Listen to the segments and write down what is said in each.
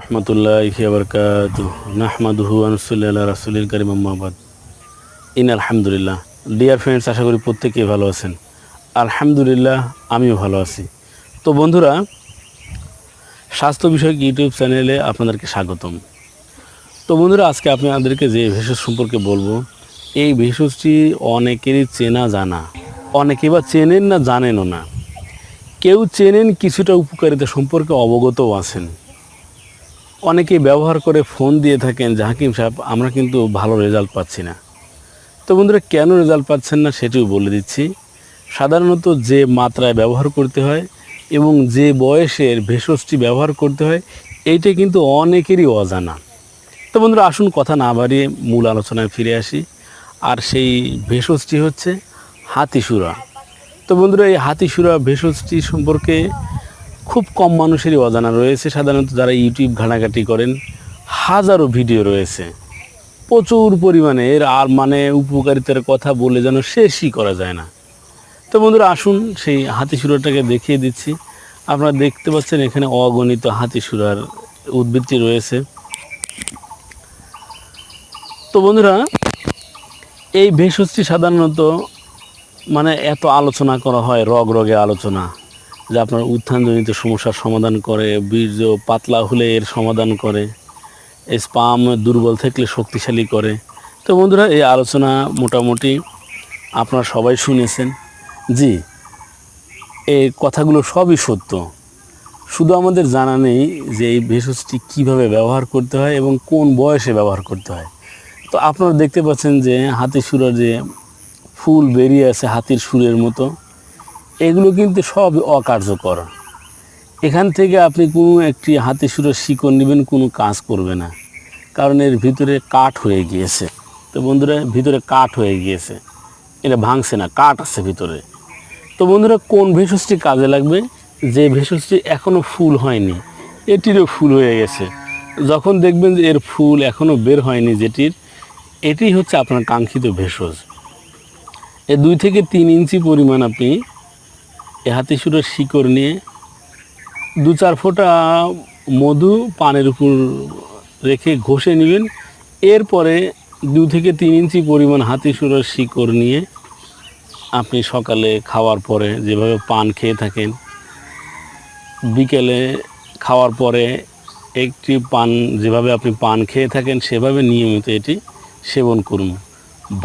রহমতুল্লাহ বরকাত নাহমাদুহু আনসুল্লাহ রাসুলিল করিম মোহাম্মদ ইন আলহামদুলিল্লাহ। ডিয়ার ফ্রেন্ডস আশা করি প্রত্যেকেই ভালো আছেন। আলহামদুলিল্লাহ, আমিও ভালো আছি। তো বন্ধুরা, স্বাস্থ্য বিষয়ক ইউটিউব চ্যানেলে আপনাদেরকে স্বাগতম। তো বন্ধুরা, আজকে আপনাদেরকে যে ভেষজ সম্পর্কে বলব, এই ভেষজটি অনেকেরই চেনা জানা। অনেকে বা চেনেন না, জানেনও না। কেউ চেনেন, কিছুটা উপকারিতা সম্পর্কে অবগতও আছেন। অনেকে ব্যবহার করে ফোন দিয়ে থাকেন যে হাকিম সাহেব, আমরা কিন্তু ভালো রেজাল্ট পাচ্ছি না। তো বন্ধুরা, কেন রেজাল্ট পাচ্ছেন না সেটিও বলে দিচ্ছি। সাধারণত যে মাত্রায় ব্যবহার করতে হয় এবং যে বয়সের ভেষজটি ব্যবহার করতে হয়, এইটা কিন্তু অনেকেরই অজানা। তো বন্ধুরা, আসুন কথা না বাড়িয়ে মূল আলোচনায় ফিরে আসি। আর সেই ভেষজটি হচ্ছে হাতিসুরা। তো বন্ধুরা, এই হাতিসুরা ভেষজটি সম্পর্কে খুব কম মানুষেরই অজানা রয়েছে। সাধারণত যারা ইউটিউব ঘাটাঘাটি করেন, হাজারো ভিডিও রয়েছে। প্রচুর পরিমাণে এর আর মানে উপকারিতার কথা বলে যেন শেষই করা যায় না। তো বন্ধুরা, আসুন সেই হাতিসুরাটাকে দেখিয়ে দিচ্ছি। আপনারা দেখতে পাচ্ছেন এখানে অগণিত হাতিসুরার উদ্বৃত্তি রয়েছে। তো বন্ধুরা, এই ভেষজটি সাধারণত মানে এত আলোচনা করা হয় রগ রগে আলোচনা। যে আপনার উত্থানজনিত সমস্যার সমাধান করে, বীর্য পাতলা হলে এর সমাধান করে স্পাম দুর্বল থাকলে শক্তিশালী করে। তো বন্ধুরা, এই আলোচনা মোটামুটি আপনারা সবাই শুনেছেন। জি, এই কথাগুলো সবই সত্য। শুধু আমাদের জানা নেই যে এই ভেষজটি কীভাবে ব্যবহার করতে হয় এবং কোন বয়সে ব্যবহার করতে হয়। তো আপনারা দেখতে পাচ্ছেন যে হাতি সুরের যে ফুল বেরিয়ে আছে হাতির সুরের মতো। এগুলো কিন্তু সব অকার্যকর। এখান থেকে আপনি কোনো একটি হাতি সুরের শিকড় নেবেন, কোনো কাজ করবে না। কারণ এর ভিতরে কাঠ হয়ে গিয়েছে। তো বন্ধুরা, ভিতরে কাঠ হয়ে গিয়েছে। এটা ভাঙছে না, কাঠ আছে ভিতরে। তো বন্ধুরা, কোন ভেষজটি কাজে লাগবে? যে ভেষজটি এখনও ফুল হয়নি, এটিরও ফুল হয়ে গেছে। যখন দেখবেন যে এর ফুল এখনও বের হয়নি যেটির, এটি হচ্ছে আপনার কাঙ্ক্ষিত ভেষজ। এ দুই থেকে তিন ইঞ্চি পরিমাণ আপনি এ হাতিসুরের শিকড় নিয়ে দু চার ফোঁটা মধু পানের উপর রেখে ঘষে নেবেন। এরপরে দু থেকে তিন ইঞ্চি পরিমাণ হাতিসুরের শিকড় নিয়ে আপনি সকালে খাওয়ার পরে যেভাবে পান খেয়ে থাকেন, বিকেলে খাওয়ার পরে একটি পান যেভাবে আপনি পান খেয়ে থাকেন সেভাবে নিয়মিত এটি সেবন করুন।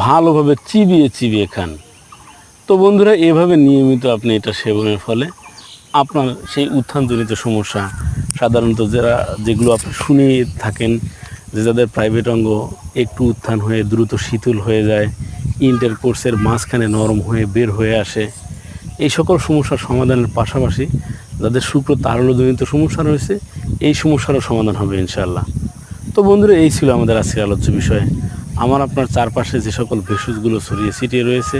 ভালোভাবে চিবিয়ে চিবিয়ে খান। তো বন্ধুরা, এভাবে নিয়মিত আপনি এটা সেবনের ফলে আপনার সেই উত্থানজনিত সমস্যা, সাধারণত যারা, যেগুলো আপনি শুনে থাকেন, যে যাদের প্রাইভেট অঙ্গ একটু উত্থান হয়ে দ্রুত শীতল হয়ে যায় ইন্টার কোর্সের মাঝখানে নরম হয়ে বের হয়ে আসে, এই সকল সমস্যার সমাধানের পাশাপাশি যাদের শুক্র তারলজনিত সমস্যা রয়েছে, এই সমস্যারও সমাধান হবে ইনশাল্লাহ তো বন্ধুরা, এই ছিল আমাদের আজকের আলোচ্য বিষয়। আমার আপনার চারপাশে যে সকল ভেষজগুলো ছড়িয়ে ছিটিয়ে রয়েছে